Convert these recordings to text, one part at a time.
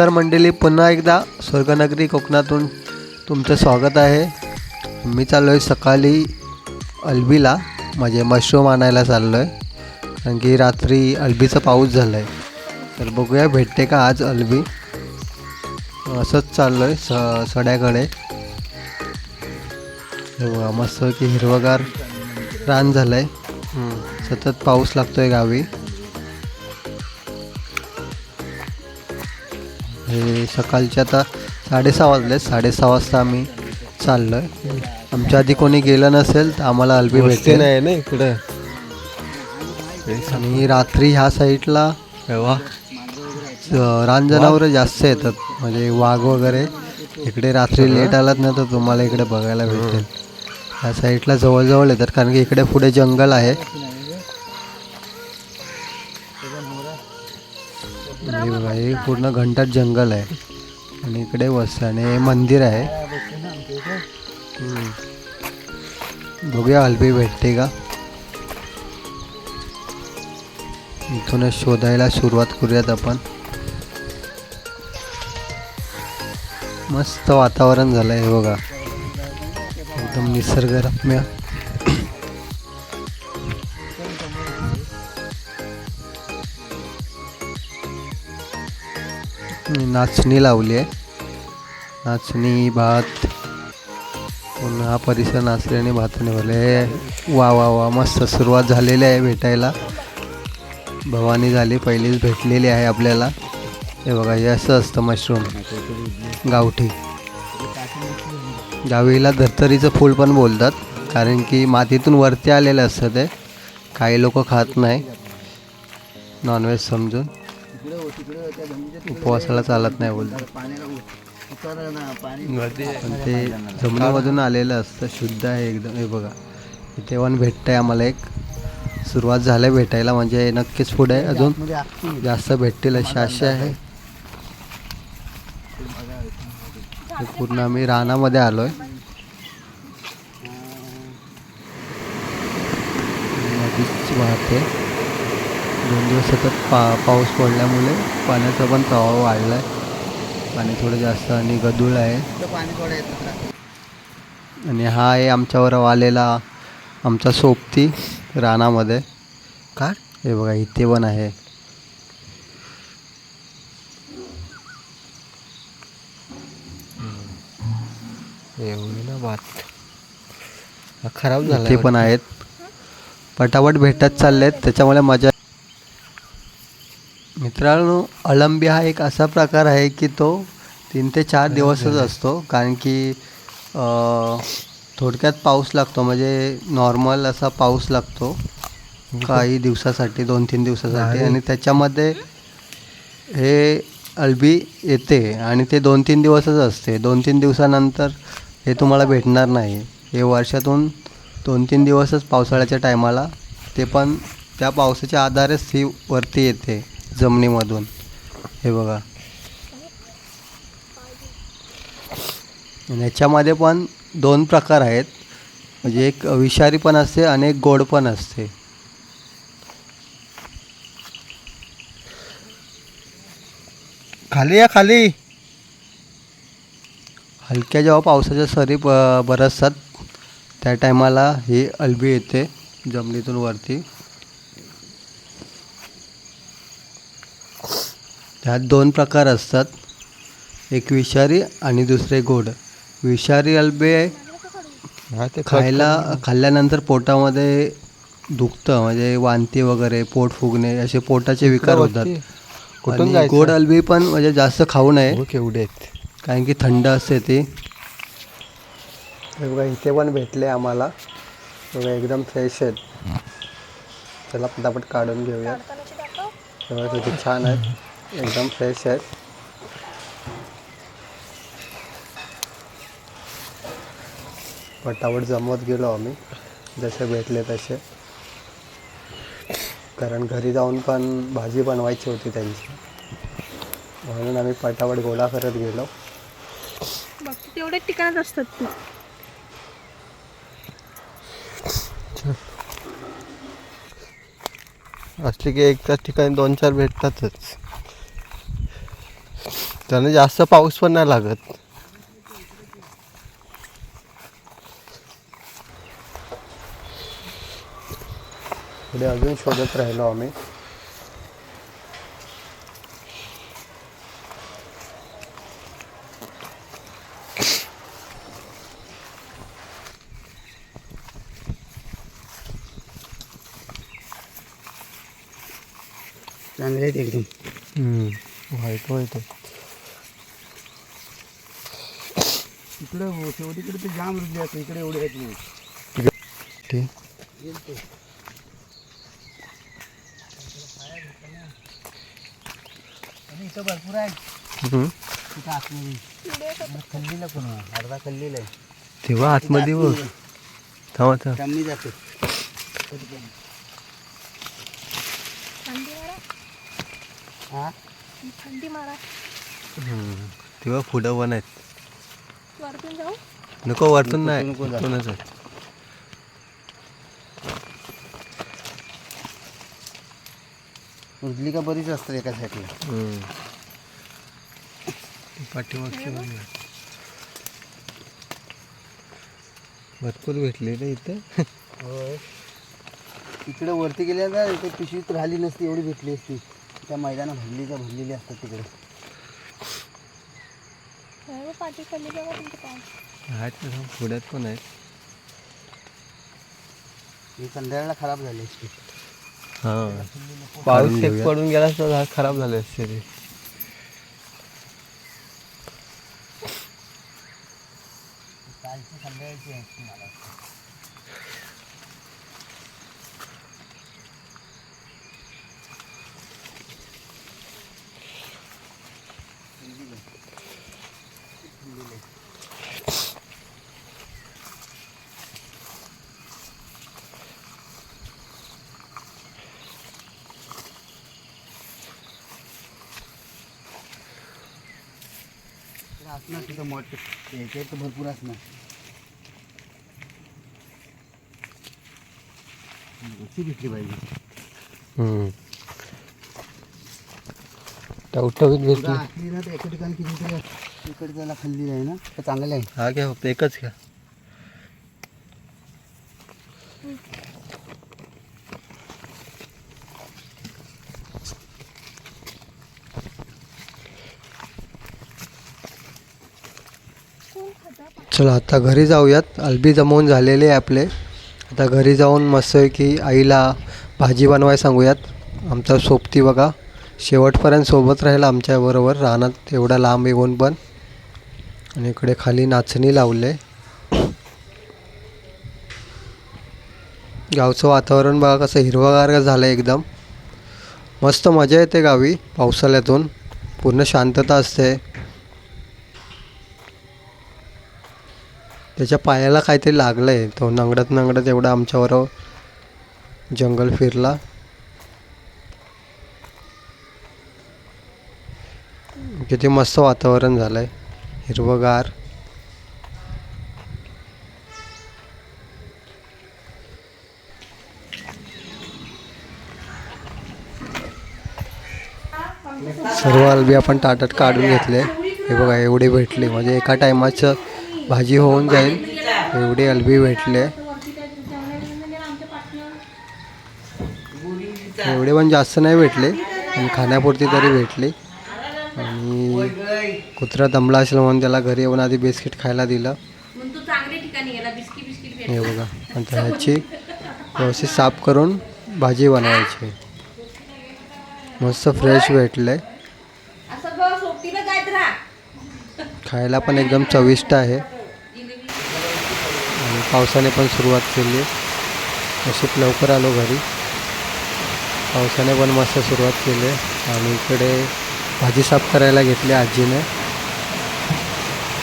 नमस्कार मंडळी पुन्हा एकदा स्वर्गनगरी कोकणातून तुमचं स्वागत आहे. मी चाललो आहे सकाळी अल्बीला म्हणजे मशरूम आणायला चाललो आहे कारण की रात्री अल्बीचा पाऊस झाला आहे तर बघूया भेटते का आज अल्बी? असंच चाललो आहे स सड्याकडे. मस्त की हिरवगार रान झालं आहे सतत पाऊस लागतो आहे गावी. हे सकाळचे आता साडेसहा वाजले साडेसहा वाजता आम्ही चाललो आहे आमच्या आधी कोणी गेलं नसेल तर आम्हाला अल्बी भेटेल. नाही ना इकडं. आणि रात्री ह्या साईडला तेव्हा? रान जनावरं जास्त येतात. म्हणजे वाघ वगैरे. इकडे रात्री लेट आलात ना तर तुम्हाला इकडे बघायला भेटेल. ह्या साईडला जवळजवळ येतात. कारण की इकडे पुढे जंगल आहे. हे पूर्ण घंटाट जंगल आहे. आणि इकडे वसाने हे मंदिर आहे. बघूया हलबी भेटते का? इथूनच शोधायला सुरुवात करूयात आपण. मस्त वातावरण झालं आहे बघा. एकदम निसर्गरम्य. नाचणी लावली आहे. नाचणी भात पुन्हा हा परिसर नाचल्याने भाताने भले. वा वा वा मस्त सुरुवात झालेली आहे भेटायला. भवानी झाली पहिलीच भेटलेली आहे आपल्याला. हे बघा हे असं असतं मशरूम गावठी. गावीला धर्तरीचं फूल पण बोलतात कारण की मातीतून वरती आलेलं असतं ते. काही लोक खात नाही. नॉनव्हेज समजून. उपवासाला चालत नाही बोलतात पण ते जमिनीमधून आलेलं असतं शुद्ध आहे एकदम. हे बघा इथे पण भेटतंय आम्हाला एक. सुरुवात झाल्या भेटायला म्हणजे नक्कीच पुढे अजून जास्त भेटतील अशी आशा आहे. पूर्ण आम्ही रानामध्ये आलोय. नदीच वाहते दोन दिवस सतत पा पाऊस पडल्यामुळे पाण्याचा पण प्रवाह वाढला आहे पाणी थोडं जास्त आणि गदूळ आहे. आणि हा आहे आमच्यावर आलेला आमचा सोबती रानामध्ये. का हे बघा इथे पण आहे. एवढी ना भात. हा खराब झाला इथे पण आहेत. पटापट भेटत चालले आहेत त्याच्यामुळे मजा मित्रांनो अळंबी हा एक असा प्रकार आहे की तो तीन ते चार दिवसच असतो. कारण की थोडक्यात पाऊस लागतो. म्हणजे नॉर्मल असा पाऊस लागतो. काही दिवसासाठी दोन तीन दिवसासाठी. आणि त्याच्यामध्ये हे अळबी येते आणि ते दोन तीन दिवसच असते. दोन तीन दिवसानंतर हे तुम्हाला भेटणार नाही. हे वर्षातून दोन तीन दिवसच पावसाळ्याच्या टायमाला ते पण त्या पावसाच्या आधारेच ती वरती येते. जमिनीमधून. हे बघा. आणि याच्यामध्ये पण दोन प्रकार आहेत. म्हणजे एक विषारी पण असते आणि एक गोड पण असते. खाली या खाली. हलक्या जेव्हा पावसाच्या सरी ब बरसतात त्या टायमाला ही अल्बी येते जमिनीतून वरती. त्यात दोन प्रकार असतात. एक विषारी आणि दुसरे गोड. विषारी अल्बे ते खायला खाल्ल्यानंतर पोटामध्ये दुखतं. म्हणजे वांती वगैरे पोट फुगणे असे पोटाचे विकार होतात? गोड अल्बी पण म्हणजे जास्त खाऊ नये. हो, केवढे कारण की थंड असते ती. बघा इथे पण भेटले आम्हाला. बघा एकदम फ्रेश आहेत. चला पटापट काढून घेऊया किती छान आहेत. एकदम फ्रेश आहेत पटापट जमवत गेलो आम्ही. जसे भेटले तसे. कारण घरी जाऊन पण भाजी बनवायची होती त्यांची. म्हणून आम्ही पटापट गोळा करत गेलो. तेवढ्याच ठिकाणात असतात ती. असली की एकाच ठिकाणी दोन चार भेटतातच. त्यांना जास्त पाऊस पण नाही लागत. पुढे अजून शोधत राहिलो आम्ही. चांगले आहेत एकदम. व्हाईट व्हाईट इकडे हो, शेवटीकडे ते जाम रुजले असते इकडे एवढे आहेत नाही ठीक आणि इथं भरपूर आहे हम्म. तिथं आतमध्ये खल्लीला पण आहे, अर्धा खल्लीला आहे. तेव्हा आतमध्ये बघ थांबा थांब. कमी जाते. थंडी मारा. हा? थंडी मारा. हम्म. तेव्हा पुढं पण आहेत. वरतून जाऊ? नको वरतून नाही. आहे. रुजली का बरीच असतात एका साईडला. पाठीमागची. भरपूर भेटले ना इथं? होय. इकडे वरती गेल्या ना ते पिशवीत राहिली नसती एवढी भेटली असती. त्या मैदानात भरली का भरलेली असतात तिकडे. बघा तुमचे पाय. आहेत ना पुढ्यात पण आहेत. ही संध्याकाळला खराब झाली असती. हा. पाऊस एक पडून गेला तर झाड खराब झाले असते ते. असणार तिथं मोठे तर भरपूर असणार. कशी भेटली पाहिजे. हम्म. टवटवीत भेटली तुला असली ना तर एका ठिकाणी इकडे त्याला खाल्ली आहे ना तर चांगलं आहे. हा घ्या फक्त एकच घ्या. चला आता घरी जाऊयात. अलबी जमवून झालेले आहे आपले. आता घरी जाऊन मस्त की आईला भाजी बनवाय सांगूयात. आमचा सोबती बघा. शेवटपर्यंत सोबत राहील आमच्याबरोबर रानात एवढा लांब येऊन पण. आणि इकडे खाली नाचणी लावले. गावचं वातावरण बघा कसं हिरवगार झालं आहे एकदम. मस्त मजा येते गावी पावसाळ्यातून. पूर्ण शांतता असते. त्याच्या पायाला काहीतरी लागलं आहे तो नंगडत नंगडत एवढा आमच्यावर जंगल फिरला. किती मस्त वातावरण झालं आहे हिरवगार. सर्व अलबी आपण ताटात काढून घेतले. हे बघा एवढे भेटले. म्हणजे एका टायमाचं भाजी होऊन जाईल. एवढे अलबी भेटले. एवढे पण जास्त नाही भेटले. पण खाण्यापुरती तरी भेटली. आणि कुत्रा दमला असेल म्हणून त्याला घरी येऊन आधी बिस्किट खायला दिलं. हे बघा नंतर ह्याची व्यवस्थित साफ करून भाजी बनवायची. मस्त फ्रेश भेटले. खायला पण एकदम चविष्ट आहे. आणि पावसाने पण सुरुवात केली नशीब लवकर आलो घरी. पावसाने पण मस्त सुरुवात केली आणि इकडे भाजी साफ करायला घेतली आजीने.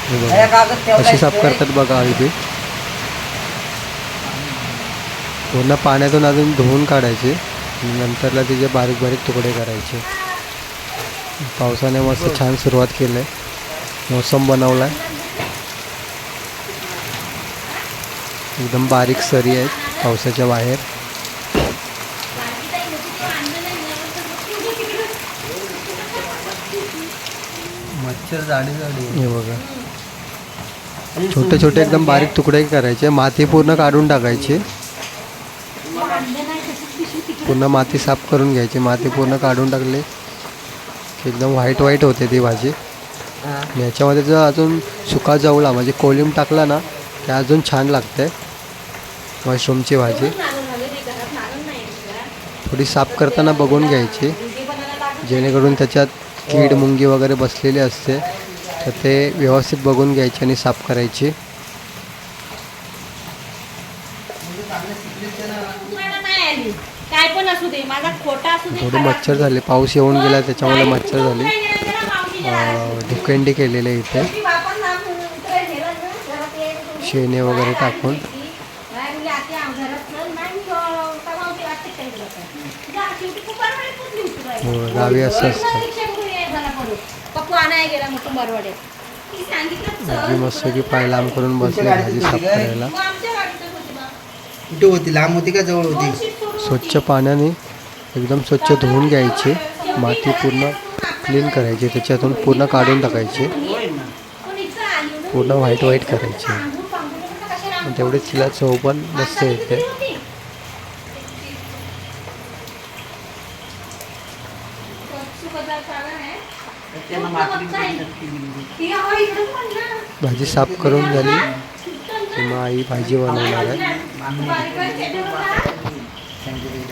अशी कशी साफ करतात बघा अगदी पूर्ण पाण्यातून अजून धुवून काढायचे. नंतरला तिचे बारीक बारीक तुकडे करायचे. पावसाने मस्त छान सुरुवात केली आहे. मोसम बनवला आहे एकदम बारीक सरी आहेत पावसाच्या बाहेर. मच्छर जाडी जाडी हे बघा. छोटे छोटे एकदम बारीक तुकडे करायचे. माती पूर्ण काढून टाकायची. पूर्ण माती साफ करून घ्यायची. माती पूर्ण काढून टाकली. एकदम व्हाईट व्हाईट होते ती भाजी. याच्यामध्ये जर अजून सुका जवळा म्हणजे कोलिम टाकला ना की अजून छान लागते. मशरूमची भाजी? थोडी साफ करताना बघून घ्यायची. जेणेकरून त्याच्यात कीड मुंगी वगैरे बसलेली असते तर ते व्यवस्थित बघून घ्यायची आणि साफ करायची तुम्हाला नाही आली काय पण असू दे माझा खोटा असू दे थोडे मच्छर. झाले पाऊस येऊन गेला त्याच्यामुळे मच्छर झाली ढुकेंडी केलेले इथे. शेणे वगैरे टाकून. आली ती? काय म्हणली, आती आम- घरात चल. नाही, मी, अं, का मावशी वाटते काय तुला काय? जा, शेवटी कुंभारवाड्यात पोचली होती बाई. हो, गावी असं असतं. पप्पू गेला मग मस्त की पाय लांब करून बसले भाजी साफ करायला. बा. कुठे होती? लांब होती का जवळ होती? स्वच्छ पाण्याने एकदम स्वच्छ धुवून घ्यायची. माती पूर्ण क्लीन करायची. त्याच्यातून पूर्ण काढून टाकायची. पूर्ण व्हाईट व्हाईट करायची. तेवढीच तिला चव पण मस्त येते होती? सुकतदार सागर आहे. त्यांना पूर्ण माती वक्ता आहे. बिती ती अहो इकडंच म्हणलं. भाजी साफ करून झाली. किंवा मग आई भाजी बनवणार आहे.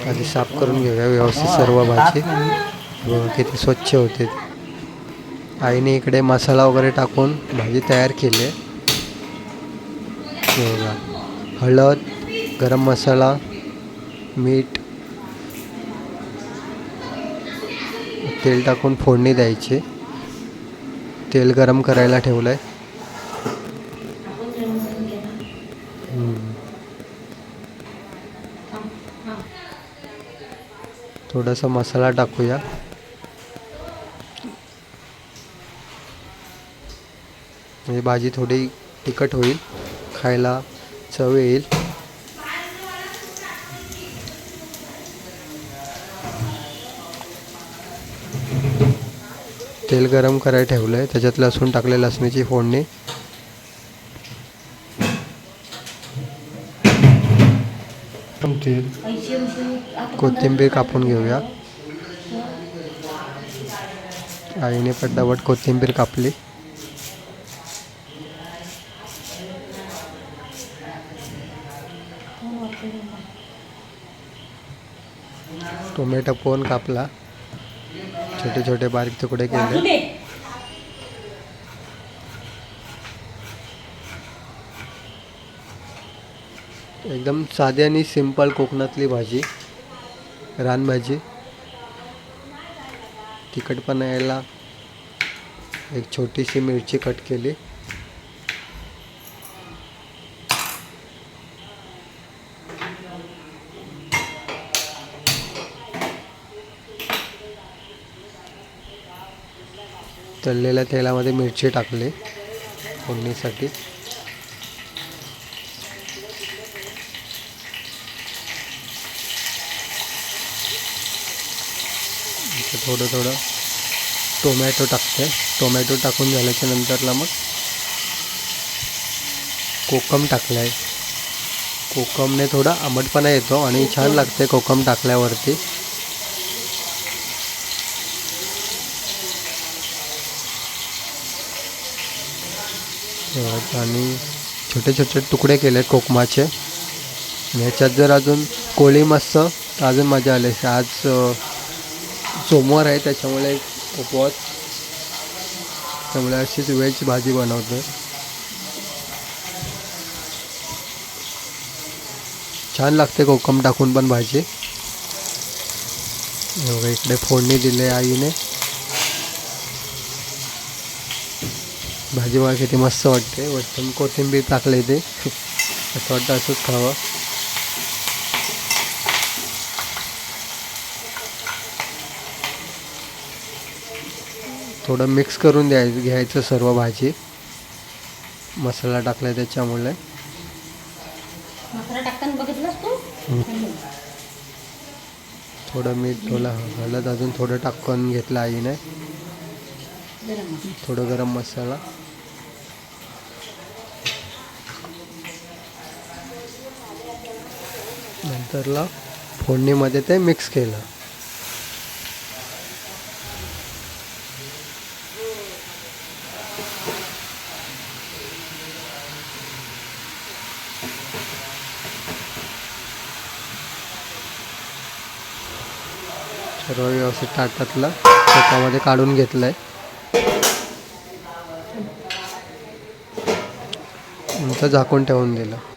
भाजी साफ करून घेऊया व्यवस्थित सर्व भाजी. बघा किती स्वच्छ होते. आईने इकडे मसाला वगैरे टाकून भाजी तयार केली आहे. बघा. हळद गरम मसाला मीठ तेल टाकून फोडणी द्यायची. तेल गरम करायला ठेवलं आहे थोडासा मसाला टाकूया. म्हणजे भाजी थोडी तिखट होईल खायला चव येईल. तेल गरम करायला ठेवलं आहे त्याच्यात लसूण टाकले लसणीची फोडणी. कोथिंबीर कापून घेऊया. आईने पटापट कोथिंबीर कापली. टोमॅटो पण कापला? छोटे छोटे बारीक तुकडे केले. एकदम साधी आणि सिंपल कोकणातली भाजी रानभाजी. तिखटपणा यायला एक छोटीशी मिरची कट केली. तळलेल्या तेलामध्ये मिरची टाकली फोडणीसाठी. थोडं थोडं टोमॅटो टाकते. टोमॅटो टाकून झाल्याच्या नंतरला मग कोकम टाकलं आहे कोकमने थोडा आंबटपणा येतो आणि छान लागते कोकम टाकल्यावरती. आणि छोटे छोटे तुकडे केले कोकमाचे. याच्यात ह्याच्यात जर अजून कोळी मस्त तर अजून मजा आली. असते. आज सोमवार आहे त्याच्यामुळे उपवास. त्यामुळे अशीच व्हेज भाजी बनवतो छान लागते कोकम टाकून पण भाजी. इकडे फोडणी दिले आईने. भाजी बघा किती मस्त वाटते. वरतून कोथिंबीर टाकले ते. असं वाटतं असंच खावं. थोडं मिक्स करून द्यायचं घ्यायचं सर्व भाजी. मसाला टाकला त्याच्यामुळे. थोडं मीठ थोडं हळद अजून थोडं टाकून घेतलं आईने. थोडं गरम मसाला. नंतरला फोडणीमध्ये ते मिक्स केलं. सर्व व्यवस्थित ताटातलं त्याच्यामध्ये काढून घेतलं आहे नंतर झाकून ठेवून दिलं.